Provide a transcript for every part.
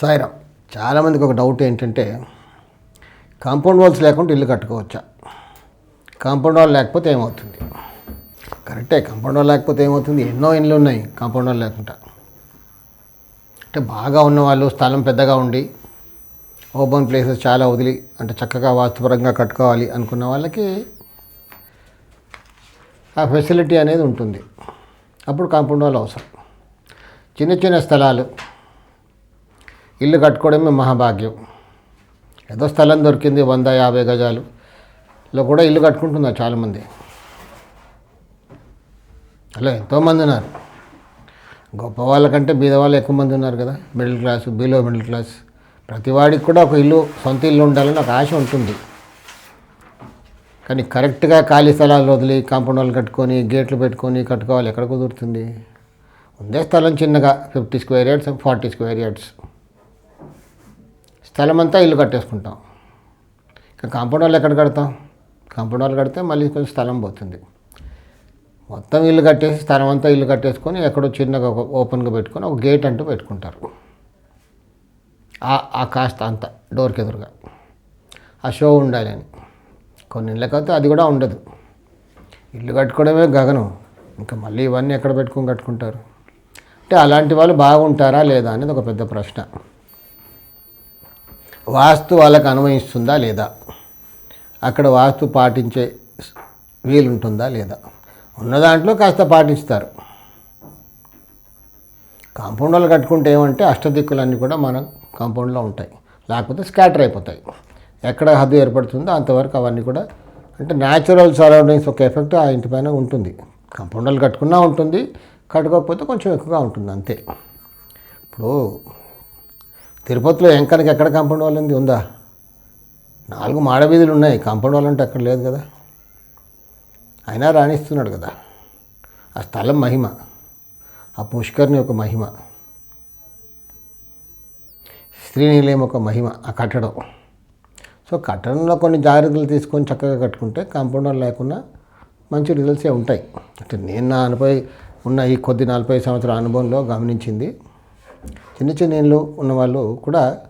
సాయిరామ్ చాలామందికి ఒక డౌట్ ఏంటంటే కాంపౌండ్ వాల్స్ లేకుండా ఇల్లు కట్టుకోవచ్చా? కాంపౌండ్ వాల్ లేకపోతే ఏమవుతుంది? కరెక్టే కాంపౌండ్ వాల్ లేకపోతే ఏమవుతుంది? ఎన్నో ఇండ్లు ఉన్నాయి కాంపౌండ్ వాల్ లేకుండా. అంటే బాగా ఉన్నవాళ్ళు స్థలం పెద్దగా ఉండి ఓపెన్ ప్లేసెస్ చాలా వదిలి అంటే చక్కగా వాస్తుపరంగా కట్టుకోవాలి అనుకున్న వాళ్ళకి ఆ ఫెసిలిటీ అనేది ఉంటుంది. అప్పుడు కాంపౌండ్ వాల్ అవసరం. చిన్న చిన్న స్థలాలు ఇల్లు కట్టుకోవడమే మహాభాగ్యం. ఏదో స్థలం దొరికింది వంద యాభై గజాలులో కూడా ఇల్లు కట్టుకుంటున్నారు చాలామంది. అలా ఎంతోమంది ఉన్నారు? గొప్ప వాళ్ళకంటే బీద వాళ్ళు ఎక్కువ మంది ఉన్నారు కదా. Middle class below middle class. ప్రతివాడికి కూడా ఒక ఇల్లు సొంత ఇల్లు ఉండాలని ఒక ఆశ ఉంటుంది. కానీ కరెక్ట్గా ఖాళీ స్థలాలు వదిలి కాంపౌండ్ వాళ్ళు కట్టుకొని గేట్లు పెట్టుకొని కట్టుకోవాలి. ఎక్కడ కుదురుతుంది? ఉందే స్థలం చిన్నగా fifty square yards forty square yards. స్థలం అంతా ఇల్లు కట్టేసుకుంటాం. ఇంకా కాంపౌండ్ వాళ్ళు ఎక్కడ కడతాం? కాంపౌండ్ వాళ్ళు కడితే మళ్ళీ కొంచెం స్థలం పోతుంది. మొత్తం ఇల్లు కట్టేసి స్థలం అంతా ఇల్లు కట్టేసుకొని ఎక్కడో చిన్నగా ఒక ఓపెన్గా పెట్టుకొని ఒక గేట్ అంటూ పెట్టుకుంటారు. ఆ- ఆ కాస్త అంత డోర్కి ఎదురుగా. ఆ షో ఉండాలని కొన్ని ఇళ్ళకైతే అది కూడా ఉండదు. ఇల్లు కట్టుకోవడమే గగనం. ఇంకా మళ్ళీ ఇవన్నీ ఎక్కడ పెట్టుకొని కట్టుకుంటారు? అంటే అలాంటి వాళ్ళు బాగుంటారా లేదా అనేది ఒక పెద్ద ప్రశ్న. వాస్తు వాళ్ళకి అన్వయిస్తుందా లేదా? అక్కడ వాస్తు పాటించే వీలుంటుందా లేదా? ఉన్న దాంట్లో కాస్త పాటిస్తారు. కాంపౌండ్ వాళ్ళు కట్టుకుంటే ఏమంటే అష్టదిక్కులన్నీ కూడా మన కాంపౌండ్లో ఉంటాయి. లేకపోతే స్కాటర్ అయిపోతాయి. ఎక్కడ హద్దు ఏర్పడుతుందో అంతవరకు అవన్నీ కూడా అంటే న్యాచురల్ సరౌండింగ్స్ ఒక ఎఫెక్ట్ ఆ ఇంటి పైన ఉంటుంది. కాంపౌండ్ వాళ్ళు కట్టుకున్నా ఉంటుంది. కట్టుకోకపోతే కొంచెం ఎక్కువగా ఉంటుంది అంతే. ఇప్పుడు తిరుపతిలో ఎంకనకి ఎక్కడ కాంపౌండ్ వాల్ ఉంది? ఉందా? నాలుగు మాడవీధులు ఉన్నాయి. కాంపౌండ్ వాల్ అంటే అక్కడ లేదు కదా. అయినా రాణిస్తున్నాడు కదా. ఆ స్థలం మహిమ. ఆ పుష్కర్ని ఒక మహిమ. శ్రీనీలయం ఒక మహిమ. ఆ కట్టడం. సో కట్టడంలో కొన్ని జాగ్రత్తలు తీసుకొని చక్కగా కట్టుకుంటే కాంపౌండ్ వాల్ లేకుండా మంచి రిజల్ట్సే ఉంటాయి. అంటే నేను నా అనుభవం ఉన్న ఈ కొద్ది నలభై సంవత్సరాల అనుభవంలో గమనించింది. చిన్న చిన్న ఇళ్ళు ఉన్న వాళ్ళు కూడా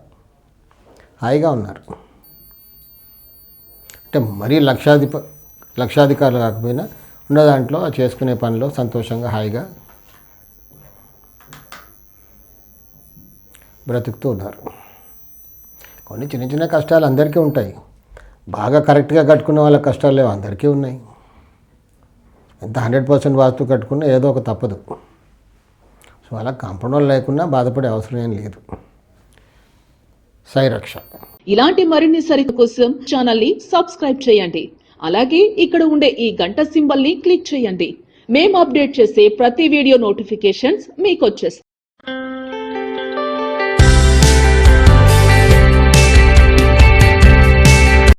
హాయిగా ఉన్నారు. అంటే మరీ లక్షాధిప లక్షాధికారులు కాకపోయినా ఉన్న దాంట్లో చేసుకునే పనిలో సంతోషంగా హాయిగా బ్రతుకుతూ ఉన్నారు. కొన్ని చిన్న చిన్న కష్టాలు అందరికీ ఉంటాయి. బాగా కరెక్ట్గా కట్టుకున్న వాళ్ళ కష్టాలు లేవు అందరికీ ఉన్నాయి. ఎంత హండ్రెడ్ పర్సెంట్ వాస్తు కట్టుకున్నా ఏదో ఒక తప్పదు. సో అలా కాంపౌండ్ లేకుండా బాధపడే అవసరం ఏం లేదు. సైరక్ష ఇలాంటి మరిన్ని సరిత కోసం ఛానల్ని సబ్స్క్రైబ్ చేయండి. అలాగే ఇక్కడ ఉండే ఈ గంట సింబల్ని క్లిక్ చేయండి. మేము అప్డేట్ చేసే ప్రతి వీడియో నోటిఫికేషన్స్ మీకు వచ్చేస్తాయి